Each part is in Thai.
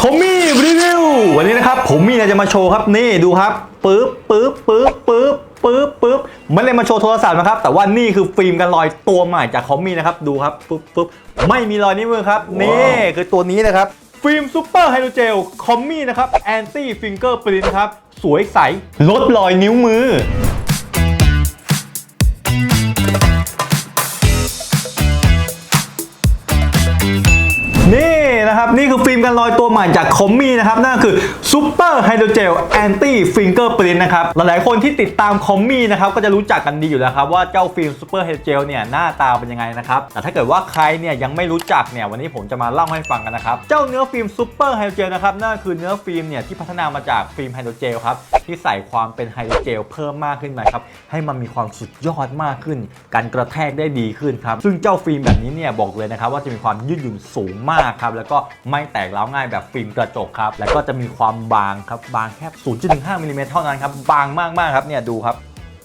คอมมี่รีวิววันนี้นะครับผมมีอะไรจะมาโชว์ครับนี่ดูครับปึ๊บปึ๊บปึ๊บปึ๊บปึ๊บปึ๊บไม่ได้มาโชว์โทรศัพท์นะครับ แต่ว่านี่คือฟิล์มกันรอยตัวใหม่จากคอมมี่นะครับดูครับปึ๊บปึ๊บไม่มีรอยนิ้วมือครับนี่คือตัวนี้นะครับฟิล์มซูเปอร์ไฮโดรเจลคอมมี่นะครับแอนตี้ฟิงเกอร์ปรินครับสวยใสลดรอยนิ้วมือ นี่นะครับ นี่คือฟิล์มกันรอยตัวใหม่จากคอมมี่นะครับ นั่นคือซูเปอร์ไฮโดรเจลแอนตี้ฟิงเกอร์ปรินนะครับ หลายๆคนที่ติดตามคอมมี่นะครับ ก็จะรู้จักกันดีอยู่แล้วครับ ว่าเจ้าฟิล์มซูเปอร์ไฮโดรเจลเนี่ย หน้าตาเป็นยังไงนะครับ แต่ถ้าเกิดว่าใครเนี่ยยังไม่รู้จักเนี่ยวันนี้ผมจะมาเล่าให้ฟังกันนะครับเจ้าเนื้อฟิล์มซูเปอร์ไฮโดรเจลนะครับนั่นคือเนื้อฟิล์มเนี่ยที่พัฒนามาจากฟิล์มไฮโดรเจลครับที่ใส่ความเป็นไฮโดรเจลเพิ่มมากขึ้นมาครับ ให้มันมีความสุดยอดมากขึ้น การกระแทกได้ดีขึ้นครับ ซึ่งเจ้าฟิล์มแบบนี้เนี่ยบอกเลยนะครับว่าจะมีความยืดหยุ่นสูงมากครับ แล้วก็ไม่แตกร้าวง่ายแบบฟิล์มกระจกครับ แล้วก็จะมีความบางครับ บางแค่ 0.15มิลลิเมตรเท่านั้นครับ บางมากๆครับ เนี่ยดูครับ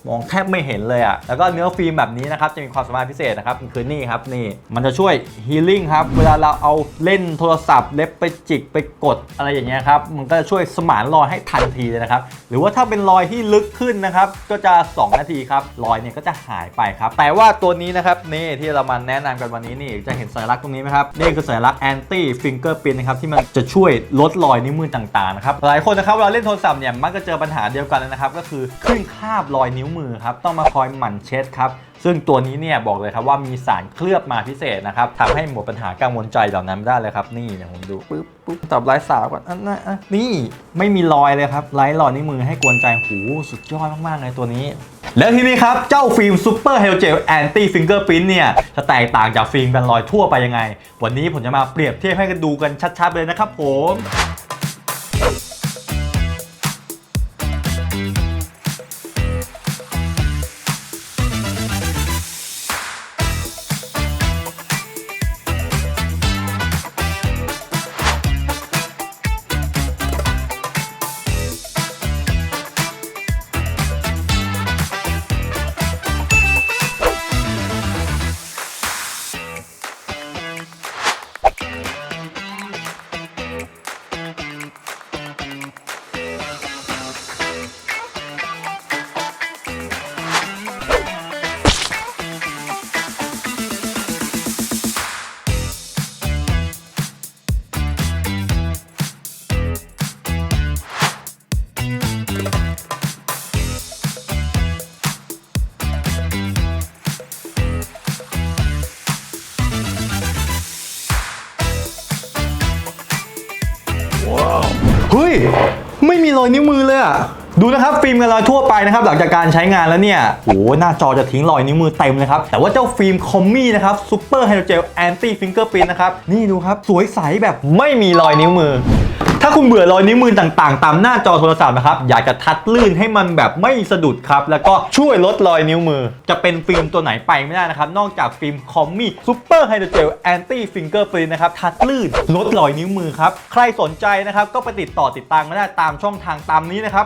มองแทบไม่เห็นเลยอะ่ะ แล้วก็เนื้อฟิล์มแบบนี้นะครับ จะมีความสามารถพิเศษนะครับ คือนี่ครับนี่ มันจะช่วยฮีลิ่งครับ เวลาเราเอาเล่นโทรศัพท์ เล็บไปจิกไปกดอะไรอย่างเงี้ยครับ มันก็จะช่วยสมานรอยให้ทันทีเลยนะครับ หรือว่าถ้าเป็นรอยที่ลึกขึ้นนะครับ ก็จะ 2 นาทีครับ รอยเนี่ยก็จะหายไปครับ แต่ว่าตัวนี้นะครับนี่ที่เรามาแนะนำกันวันนี้นี่ จะเห็นสัญลักษณ์ตรงนี้ไหมครับ นี่คือสัญลักษณ์ anti fingerprint นะครับที่มันจะช่วยลดรอยนิ้วมือต่างๆนะครับ หลายคนนะครับเวลาเล่นโทรศัพท์เนี่ยมักจะเจอปัญหาเดียวกันเลยนะครับก็คือขึ้นคราบรอยนิ้วมือครับต้องมาคอยหมั่นเช็ดครับซึ่งตัวนี้เนี่ยบอกเลยครับว่ามีสารเคลือบมาพิเศษนะครับทำให้หมดปัญหากังวลใจเหล่านั้นได้เลยครับนี่เนี่ยผมดูปึ๊บปึ๊บตอบลายสาวก่อนอันนั้นนี่ไม่มีรอยเลยครับไร้รอยนิ้วมือให้กวนใจหูสุดยอดมากๆเลยตัวนี้แล้วทีนี้ครับ เจ้าฟิล์มซูเปอร์เฮลเจลแอนตี้ฟิงเกอร์พิ้นเนี่ย จะแตกต่างจากฟิล์มกันรอยทั่วไปยังไง วันนี้ผมจะมาเปรียบเทียบให้กันดูกันชัดๆเลยนะครับผม เฮ้ย ไม่มีรอยนิ้วมือเลยอะดูนะครับฟิล์มกันรอยทั่วไปนะครับหลังจากการใช้งานแล้วเนี่ยโหหน้าจอจะทิ้งรอยนิ้วมือเต็มเลยครับ แต่ว่าเจ้าฟิล์มคอมมี่นะครับซูเปอร์ไฮโดรเจลแอนตี้ฟิงเกอร์พินนะครับ นี่ดูครับ สวยใสแบบไม่มีรอยนิ้วมือ ถ้าคุณเบื่อรอยนิ้วมือต่างๆ ตามหน้าจอโทรศัพท์นะครับ อยากจะทัดลื่นให้มันแบบไม่สะดุดครับ แล้วก็ช่วยลดรอยนิ้วมือ จะเป็นฟิล์มตัวไหนไปไม่ได้นะครับ นอกจากฟิล์มคอมมี่ซูเปอร์ไฮโดรเจลแอนตี้ฟิงเกอร์พินนะครับ ทัดลื่นลดรอยนิ้วมือครับ ใครสนใจนะครับก็ไปติดต่อติดตามมาได้ตามช่องทางตามนี้นะครับ